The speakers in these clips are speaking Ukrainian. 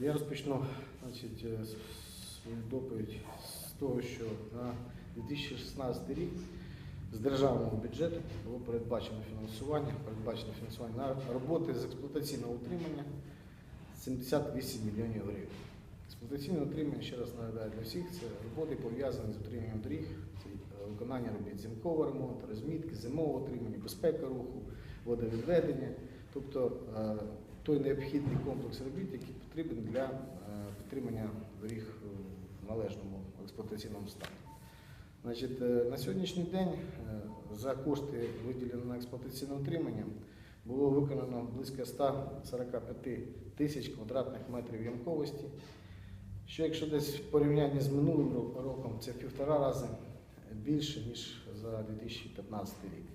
Я розпочну значить, е, свою доповідь з того, що на 2016 рік з державного бюджету було передбачено фінансування, передбачено фінансування на роботи з експлуатаційного утримання 78 мільйонів гривень. Експлуатаційне утримання, ще раз нагадаю для всіх, це роботи пов'язані з утриманням доріг, це е, виконання робіт зимкового ремонту, розмітки, зимового утримання, безпека руху, водовідведення, тобто е, той необхідний комплекс робіт, який потрібен для е, підтримання доріг в належному експлуатаційному стані. Значить, е, на сьогоднішній день е, за кошти, виділені на експлуатаційне утримання, було виконано близько 145 тисяч квадратних метрів ямковості, що якщо десь в порівнянні з минулим роком, це півтора рази більше, ніж за 2015 рік.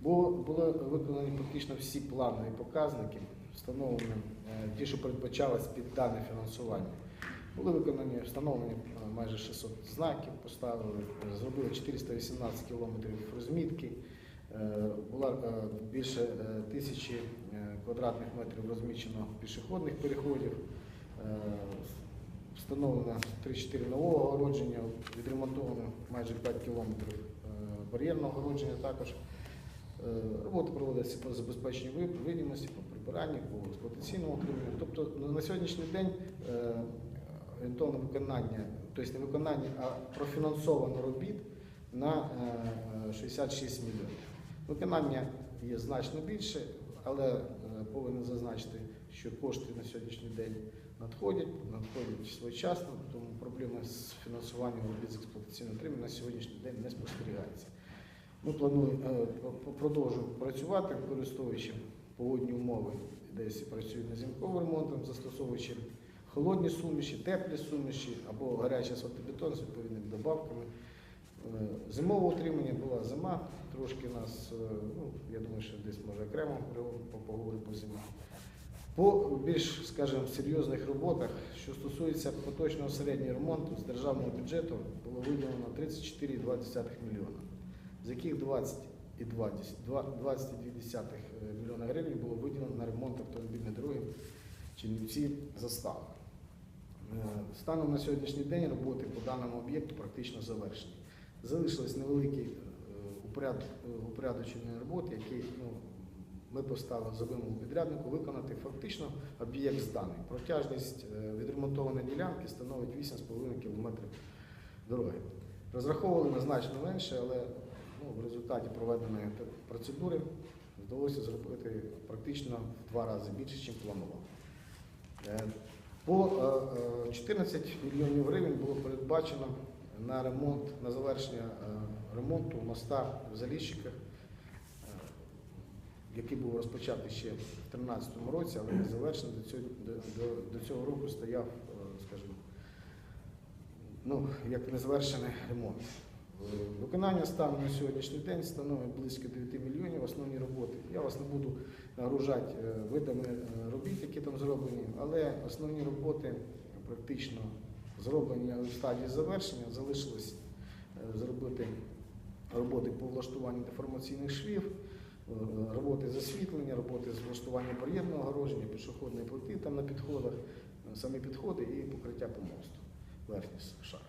Бо були виконані практично всі планові показники, встановлені е, ті, що передбачалось під дане фінансування. Були виконані, встановлені е, майже 600 знаків, поставили, зробили 418 кілометрів розмітки, е, була більше тисячі квадратних метрів розмічено пішохідних переходів, встановлено 3-4 нового огородження, відремонтовано майже 5 кілометрів бар'єрного огородження також. Роботи проводяться по забезпеченню ви- видимості, по прибиранню, по експлуатаційному утриманню. Тобто на сьогоднішній день е, орієнтовне виконання, тобто не виконання, а профінансовано робіт на е, 66 мільйонів. Виконання є значно більше, але е, повинен зазначити, що кошти на сьогоднішній день надходять, надходять своєчасно, тому проблеми з фінансуванням робіт з експлуатаційного утримання на сьогоднішній день не спостерігається. Ми плануємо е, продовжуємо працювати, використовуючи погодні умови, десь працюють над зимковим ремонтом, застосовуючи холодні суміші, теплі суміші або гарячий асфальтобетон з відповідними добавками. Е, Зимове утримання була зима, трошки нас, е, ну, я думаю, що десь може окремо по- поговоримо по зимі. По більш, скажімо, серйозних роботах, що стосується поточного середнього ремонту з державного бюджету, було виділено 34,2 мільйона, з яких 20,2 22 мільйона гривень було виділено на ремонт автомобільної дороги Чернівці застава. Е, Станом на сьогоднішній день роботи по даному об'єкту практично завершені. Залишились невеликі е, упоряд- е, упорядочені роботи, які ну, ми поставили за вимогу підряднику виконати фактично об'єкт зданий. Протяжність е, відремонтованої ділянки становить 8,5 км дороги. Розраховували на значно менше, але ну, в результаті проведеної процедури вдалося зробити практично в два рази більше, ніж планував. Е, По е, е, 14 мільйонів гривень було передбачено на ремонт, на завершення е, ремонту моста в Заліщиках, е, який був розпочатий ще в 2013 році, але не завершений. До цього, до, до, цього року стояв, е, скажімо, ну, як незавершений ремонт. Е, Виконання стану на сьогоднішній день становить близько 9 мільйонів основні роботи. Я вас не буду нагружати е, видами е, робіт, які там зроблені, але основні роботи практично зроблені в стадії завершення. Залишилось е, зробити роботи по влаштуванню деформаційних швів, е, роботи з освітлення, роботи з влаштування бар'єрного огородження, пішохідної плити там на підходах, е, самі підходи і покриття по мосту, верхній шар.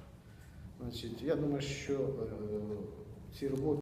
Значить, я думаю, що е, ці роботи.